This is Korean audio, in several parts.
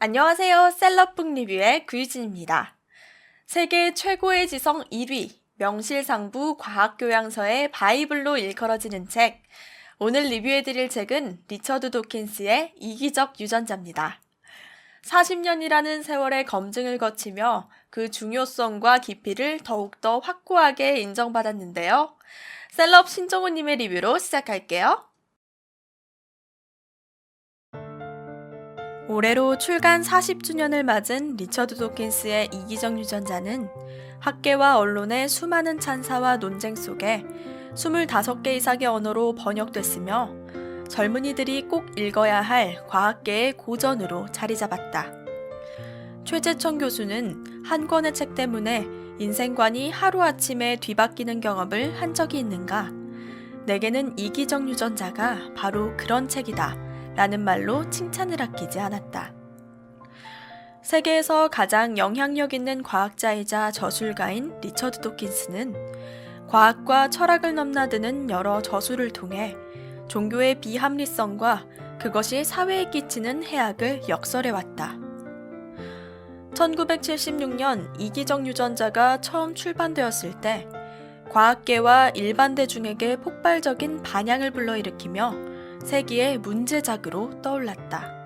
안녕하세요. 셀럽북 리뷰의 구유진입니다. 세계 최고의 지성 1위, 명실상부 과학교양서의 바이블로 일컬어지는 책. 오늘 리뷰해드릴 책은 리처드 도킨스의 이기적 유전자입니다. 40년이라는 세월의 검증을 거치며 그 중요성과 깊이를 더욱더 확고하게 인정받았는데요. 셀럽 신정우님의 리뷰로 시작할게요. 올해로 출간 40주년을 맞은 리처드 도킨스의 이기적 유전자는 학계와 언론의 수많은 찬사와 논쟁 속에 25개 이상의 언어로 번역됐으며 젊은이들이 꼭 읽어야 할 과학계의 고전으로 자리 잡았다. 최재천 교수는 한 권의 책 때문에 인생관이 하루아침에 뒤바뀌는 경험을 한 적이 있는가? 내게는 이기적 유전자가 바로 그런 책이다. 라는 말로 칭찬을 아끼지 않았다. 세계에서 가장 영향력 있는 과학자이자 저술가인 리처드 도킨스는 과학과 철학을 넘나드는 여러 저술을 통해 종교의 비합리성과 그것이 사회에 끼치는 해악을 역설해 왔다. 1976년 이기적 유전자가 처음 출판되었을 때 과학계와 일반 대중에게 폭발적인 반향을 불러일으키며 세기의 문제작으로 떠올랐다.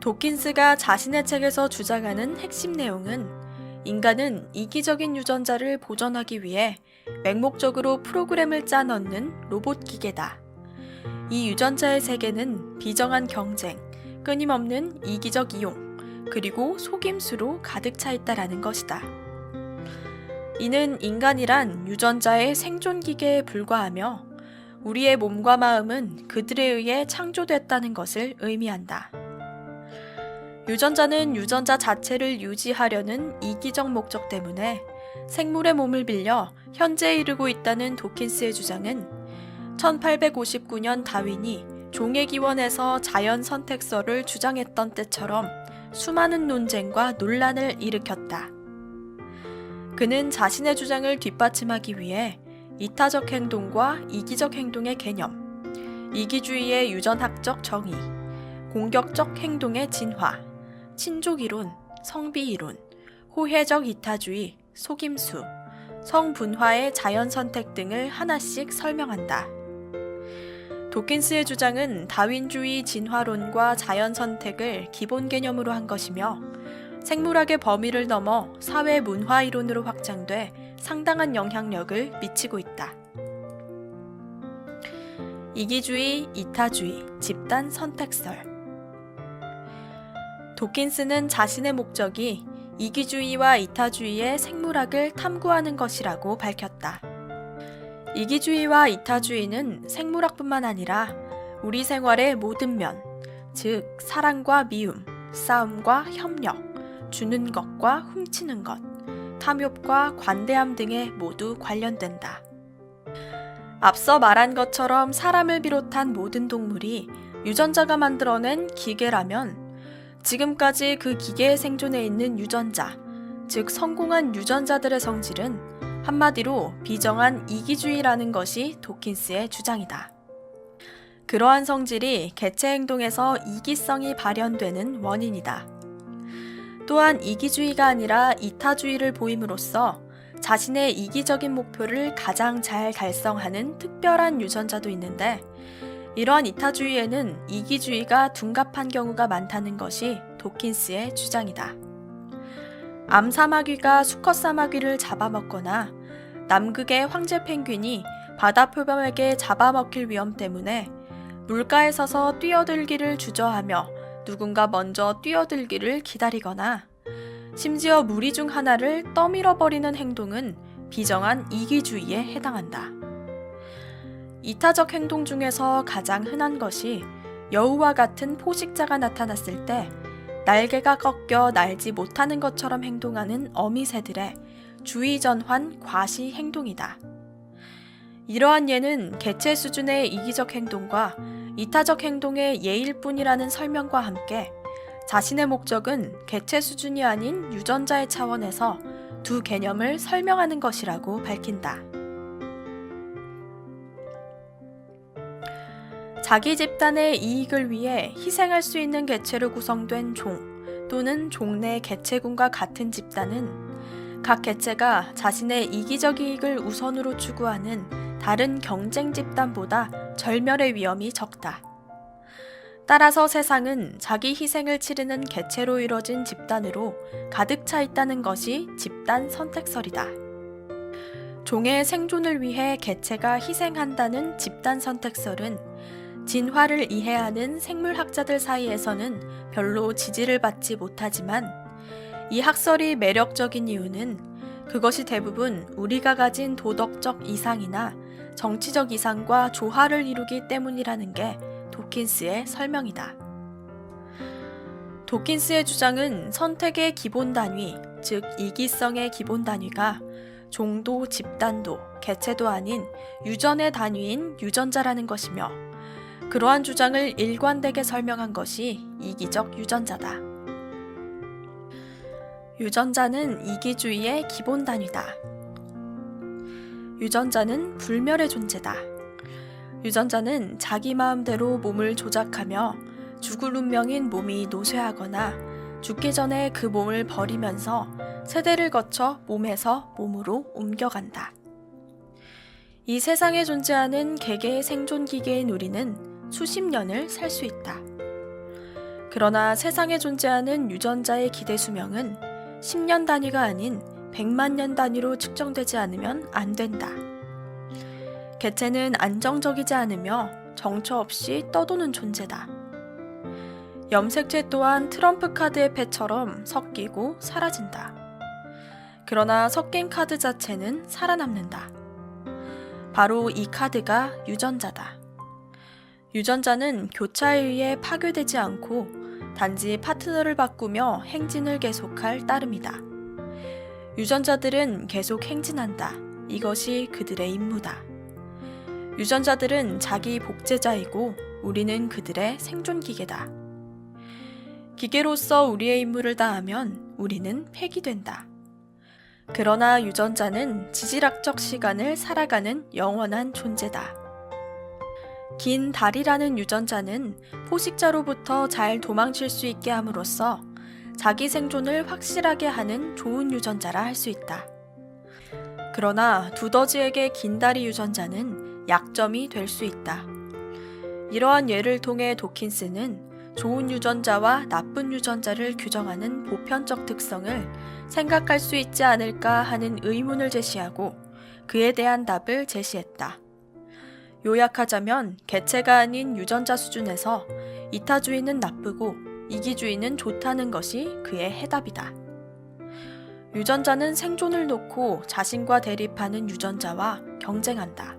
도킨스가 자신의 책에서 주장하는 핵심 내용은 인간은 이기적인 유전자를 보존하기 위해 맹목적으로 프로그램을 짜 넣는 로봇 기계다. 이 유전자의 세계는 비정한 경쟁, 끊임없는 이기적 이용, 그리고 속임수로 가득 차 있다라는 것이다. 이는 인간이란 유전자의 생존 기계에 불과하며 우리의 몸과 마음은 그들에 의해 창조됐다는 것을 의미한다. 유전자는 유전자 자체를 유지하려는 이기적 목적 때문에 생물의 몸을 빌려 현재에 이르고 있다는 도킨스의 주장은 1859년 다윈이 종의 기원에서 자연 선택설을 주장했던 때처럼 수많은 논쟁과 논란을 일으켰다. 그는 자신의 주장을 뒷받침하기 위해 이타적 행동과 이기적 행동의 개념, 이기주의의 유전학적 정의, 공격적 행동의 진화, 친족 이론, 성비 이론, 호혜적 이타주의, 속임수, 성분화의 자연 선택 등을 하나씩 설명한다. 도킨스의 주장은 다윈주의 진화론과 자연 선택을 기본 개념으로 한 것이며 생물학의 범위를 넘어 사회 문화 이론으로 확장돼 상당한 영향력을 미치고 있다. 이기주의, 이타주의, 집단 선택설. 도킨스는 자신의 목적이 이기주의와 이타주의의 생물학을 탐구하는 것이라고 밝혔다. 이기주의와 이타주의는 생물학뿐만 아니라 우리 생활의 모든 면, 즉, 사랑과 미움, 싸움과 협력, 주는 것과 훔치는 것, 탐욕과 관대함 등에 모두 관련된다. 앞서 말한 것처럼 사람을 비롯한 모든 동물이 유전자가 만들어낸 기계라면 지금까지 그 기계에 생존해 있는 유전자, 즉 성공한 유전자들의 성질은 한마디로 비정한 이기주의라는 것이 도킨스의 주장이다. 그러한 성질이 개체 행동에서 이기성이 발현되는 원인이다. 또한 이기주의가 아니라 이타주의를 보임으로써 자신의 이기적인 목표를 가장 잘 달성하는 특별한 유전자도 있는데 이러한 이타주의에는 이기주의가 둔갑한 경우가 많다는 것이 도킨스의 주장이다. 암사마귀가 수컷 사마귀를 잡아먹거나 남극의 황제 펭귄이 바다 표범에게 잡아먹힐 위험 때문에 물가에 서서 뛰어들기를 주저하며 누군가 먼저 뛰어들기를 기다리거나 심지어 무리 중 하나를 떠밀어 버리는 행동은 비정한 이기주의에 해당한다. 이타적 행동 중에서 가장 흔한 것이 여우와 같은 포식자가 나타났을 때 날개가 꺾여 날지 못하는 것처럼 행동하는 어미새들의 주의 전환 과시 행동이다. 이러한 예는 개체 수준의 이기적 행동과 이타적 행동의 예일 뿐이라는 설명과 함께 자신의 목적은 개체 수준이 아닌 유전자의 차원에서 두 개념을 설명하는 것이라고 밝힌다. 자기 집단의 이익을 위해 희생할 수 있는 개체로 구성된 종 또는 종내 개체군과 같은 집단은 각 개체가 자신의 이기적 이익을 우선으로 추구하는 다른 경쟁 집단보다 절멸의 위험이 적다. 따라서 세상은 자기 희생을 치르는 개체로 이뤄진 집단으로 가득 차 있다는 것이 집단 선택설이다. 종의 생존을 위해 개체가 희생한다는 집단 선택설은 진화를 이해하는 생물학자들 사이에서는 별로 지지를 받지 못하지만 이 학설이 매력적인 이유는 그것이 대부분 우리가 가진 도덕적 이상이나 정치적 이상과 조화를 이루기 때문이라는 게 도킨스의 설명이다. 도킨스의 주장은 선택의 기본 단위, 즉 이기성의 기본 단위가 종도, 집단도, 개체도 아닌 유전의 단위인 유전자라는 것이며 그러한 주장을 일관되게 설명한 것이 이기적 유전자다. 유전자는 이기주의의 기본 단위다. 유전자는 불멸의 존재다. 유전자는 자기 마음대로 몸을 조작하며 죽을 운명인 몸이 노쇠하거나 죽기 전에 그 몸을 버리면서 세대를 거쳐 몸에서 몸으로 옮겨간다. 이 세상에 존재하는 개개의 생존 기계인 우리는 수십 년을 살 수 있다. 그러나 세상에 존재하는 유전자의 기대 수명은 10년 단위가 아닌 100만 년 단위로 측정되지 않으면 안 된다. 개체는 안정적이지 않으며 정처 없이 떠도는 존재다. 염색체 또한 트럼프 카드의 패처럼 섞이고 사라진다. 그러나 섞인 카드 자체는 살아남는다. 바로 이 카드가 유전자다. 유전자는 교차에 의해 파괴되지 않고 단지 파트너를 바꾸며 행진을 계속할 따름이다. 유전자들은 계속 행진한다. 이것이 그들의 임무다. 유전자들은 자기 복제자이고 우리는 그들의 생존기계다. 기계로서 우리의 임무를 다하면 우리는 폐기된다. 그러나 유전자는 지질학적 시간을 살아가는 영원한 존재다. 긴 다리라는 유전자는 포식자로부터 잘 도망칠 수 있게 함으로써 자기 생존을 확실하게 하는 좋은 유전자라 할 수 있다. 그러나 두더지에게 긴 다리 유전자는 약점이 될 수 있다. 이러한 예를 통해 도킨스는 좋은 유전자와 나쁜 유전자를 규정하는 보편적 특성을 생각할 수 있지 않을까 하는 의문을 제시하고 그에 대한 답을 제시했다. 요약하자면 개체가 아닌 유전자 수준에서 이타주의는 나쁘고 이기주의는 좋다는 것이 그의 해답이다. 유전자는 생존을 놓고 자신과 대립하는 유전자와 경쟁한다.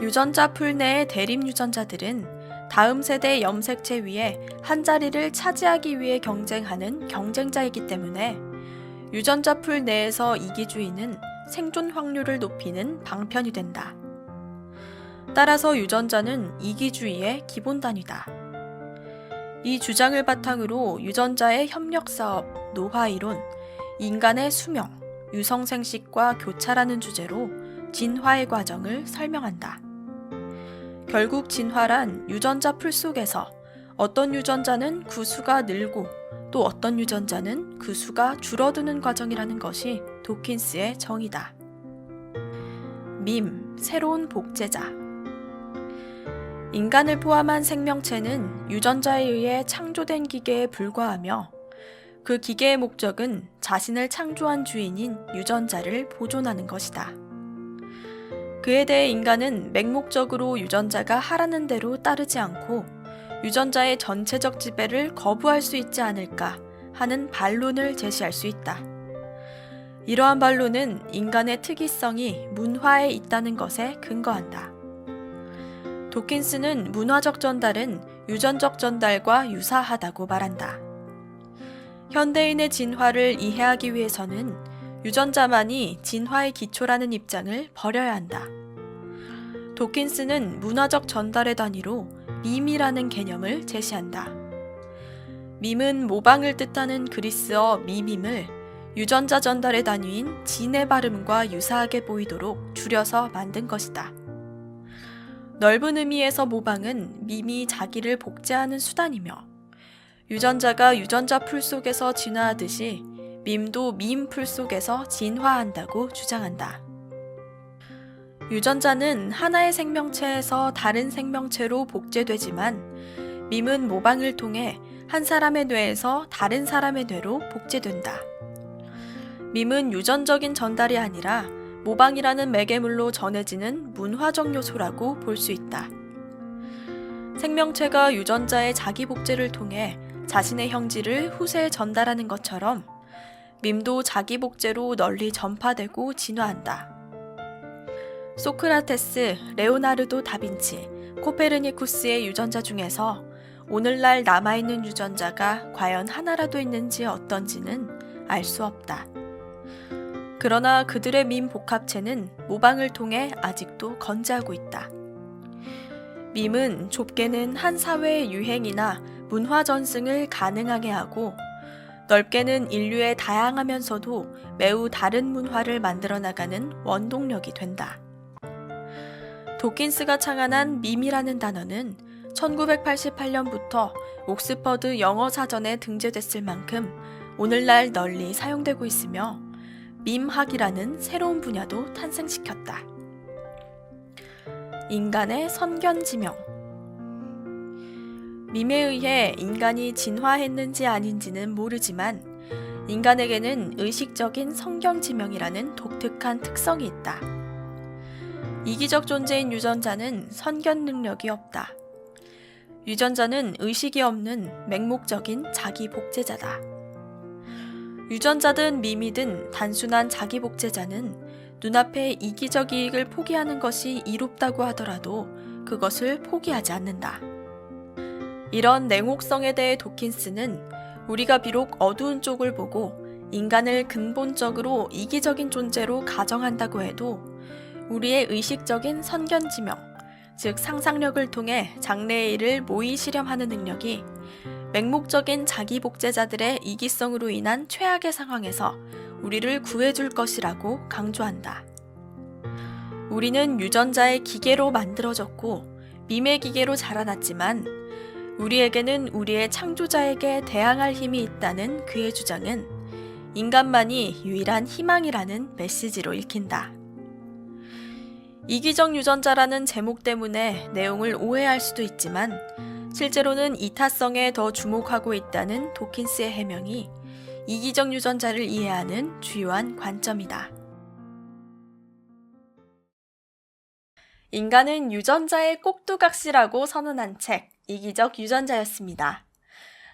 유전자 풀 내의 대립 유전자들은 다음 세대 염색체 위에 한 자리를 차지하기 위해 경쟁하는 경쟁자이기 때문에 유전자 풀 내에서 이기주의는 생존 확률을 높이는 방편이 된다. 따라서 유전자는 이기주의의 기본 단위다. 이 주장을 바탕으로 유전자의 협력 사업, 노화 이론, 인간의 수명, 유성생식과 교차라는 주제로 진화의 과정을 설명한다. 결국 진화란 유전자 풀 속에서 어떤 유전자는 그 수가 늘고 또 어떤 유전자는 그 수가 줄어드는 과정이라는 것이 도킨스의 정의다. 밈, 새로운 복제자. 인간을 포함한 생명체는 유전자에 의해 창조된 기계에 불과하며 그 기계의 목적은 자신을 창조한 주인인 유전자를 보존하는 것이다. 그에 대해 인간은 맹목적으로 유전자가 하라는 대로 따르지 않고 유전자의 전체적 지배를 거부할 수 있지 않을까 하는 반론을 제시할 수 있다. 이러한 반론은 인간의 특이성이 문화에 있다는 것에 근거한다. 도킨스는 문화적 전달은 유전적 전달과 유사하다고 말한다. 현대인의 진화를 이해하기 위해서는 유전자만이 진화의 기초라는 입장을 버려야 한다. 도킨스는 문화적 전달의 단위로 밈이라는 개념을 제시한다. 밈은 모방을 뜻하는 그리스어 미밈을 유전자 전달의 단위인 진의 발음과 유사하게 보이도록 줄여서 만든 것이다. 넓은 의미에서 모방은 밈이 자기를 복제하는 수단이며 유전자가 유전자 풀 속에서 진화하듯이 밈도 밈 풀 속에서 진화한다고 주장한다. 유전자는 하나의 생명체에서 다른 생명체로 복제되지만 밈은 모방을 통해 한 사람의 뇌에서 다른 사람의 뇌로 복제된다. 밈은 유전적인 전달이 아니라 모방이라는 매개물로 전해지는 문화적 요소라고 볼 수 있다. 생명체가 유전자의 자기 복제를 통해 자신의 형질을 후세에 전달하는 것처럼 밈도 자기 복제로 널리 전파되고 진화한다. 소크라테스, 레오나르도 다빈치, 코페르니쿠스의 유전자 중에서 오늘날 남아있는 유전자가 과연 하나라도 있는지 어떤지는 알 수 없다. 그러나 그들의 밈 복합체는 모방을 통해 아직도 건재하고 있다. 밈은 좁게는 한 사회의 유행이나 문화 전승을 가능하게 하고 넓게는 인류의 다양하면서도 매우 다른 문화를 만들어 나가는 원동력이 된다. 도킨스가 창안한 밈이라는 단어는 1988년부터 옥스퍼드 영어 사전에 등재됐을 만큼 오늘날 널리 사용되고 있으며 밈학이라는 새로운 분야도 탄생시켰다. 인간의 선견지명 밈에 의해 인간이 진화했는지 아닌지는 모르지만 인간에게는 의식적인 성경지명이라는 독특한 특성이 있다. 이기적 존재인 유전자는 선견 능력이 없다. 유전자는 의식이 없는 맹목적인 자기 복제자다. 유전자든 밈이든 단순한 자기 복제자는 눈앞의 이기적 이익을 포기하는 것이 이롭다고 하더라도 그것을 포기하지 않는다. 이런 냉혹성에 대해 도킨스는 우리가 비록 어두운 쪽을 보고 인간을 근본적으로 이기적인 존재로 가정한다고 해도 우리의 의식적인 선견지명, 즉 상상력을 통해 장래의 일을 모의 실험하는 능력이 맹목적인 자기 복제자들의 이기성으로 인한 최악의 상황에서 우리를 구해줄 것이라고 강조한다. 우리는 유전자의 기계로 만들어졌고 밈의 기계로 자라났지만 우리에게는 우리의 창조자에게 대항할 힘이 있다는 그의 주장은 인간만이 유일한 희망이라는 메시지로 읽힌다. 이기적 유전자라는 제목 때문에 내용을 오해할 수도 있지만 실제로는 이타성에 더 주목하고 있다는 도킨스의 해명이 이기적 유전자를 이해하는 주요한 관점이다. 인간은 유전자의 꼭두각시라고 선언한 책, 이기적 유전자였습니다.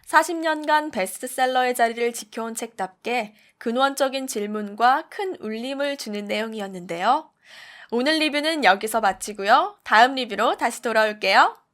40년간 베스트셀러의 자리를 지켜온 책답게 근원적인 질문과 큰 울림을 주는 내용이었는데요. 오늘 리뷰는 여기서 마치고요. 다음 리뷰로 다시 돌아올게요.